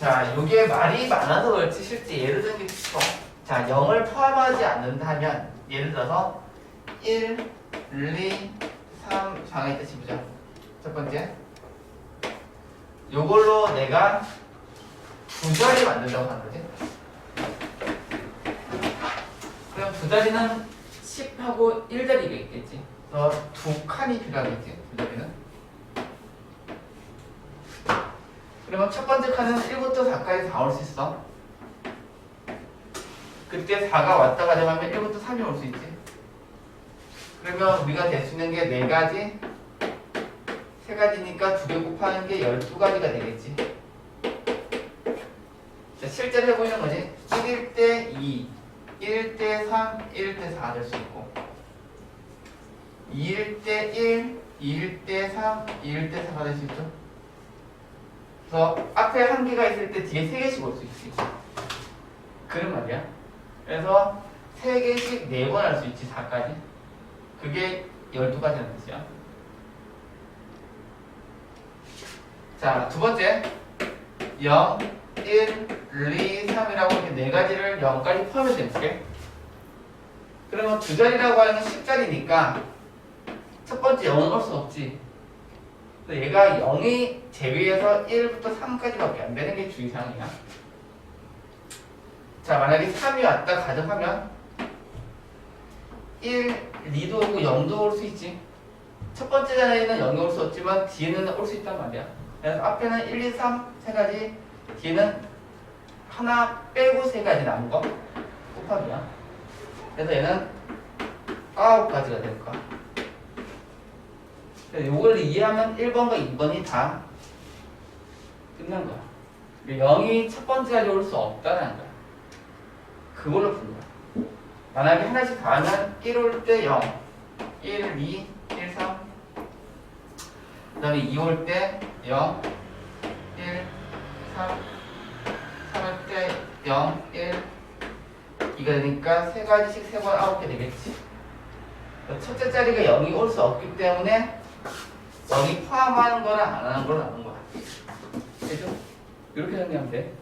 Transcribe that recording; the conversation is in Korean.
자, 요게 말이 많아서 그렇지 실제 예를 든게 쉽어. 자, 0을 포함하지 않는다면 예를 들어서 1, 2, 3 방에 뜻이 보자. 첫 번째. 요걸로 내가 두 자리 만든다고 하는 거지. 그럼 두 자리는 10하고 1자리가 있겠지. 그래서 두 칸이 필요하겠지. 두 자리는. 그러면 첫 번째 칸은 1부터 4까지 다올수 있어. 그때 4가 왔다 가자 하면 1부터 3이 올 수 있지. 그러면 우리가 될 수 있는 게네 가지, 세 가지니까 두개 곱하는 게 12가지가 되겠지. 자, 실제로 해보이는 거지. 1일 때 2, 1일 때 3, 1일 때 4 될 수 있고 2일 때 1, 2일 때 3, 2일 때 4가 될 수 있죠. 그래서 앞에 한 개가 있을 때 뒤에 세 개씩 올 수 있지. 그런 말이야. 그래서 세 개씩 네 번 할 수 있지, 4까지. 그게 12가지라는 뜻이야. 자, 두 번째. 0, 1, 2, 3이라고 이렇게 네 가지를 0까지 포함해서 해볼게. 그러면 두 자리라고 하는 건 10자리니까 첫 번째 0은 올수 없지. 그래서 얘가 0이 제외해서 1부터 3까지밖에 안 되는 게 주의사항이야. 자, 만약에 3이 왔다 가정하면 1, 2도 오고 0도 올 수 있지. 첫 번째 자리에는 0이 올 수 없지만 뒤에는 올 수 있단 말이야. 그래서 앞에는 1, 2, 3 세 가지, 뒤에는 하나 빼고 세 가지 남은 거 곱하기야. 그래서 얘는 9가지가 될거 야. 이걸 이해하면 1번과 2번이 다 끝난 거야. 0이 첫 번째 가지 올 수 없다는 거야. 그걸로 푸는 거야. 만약에 하나씩 다 하면 1 올 때 0, 1, 2, 1, 3. 그 다음에 2 올 때 0, 1, 3, 3 올 때 0, 1. 이거 되니까 세 가지씩 세 번 아홉 개 되겠지. 첫째 자리가 0이 올 수 없기 때문에 0이 포함하는 거랑 안 하는 거로 나눈 거야. 그죠? 이렇게 정리하면 돼.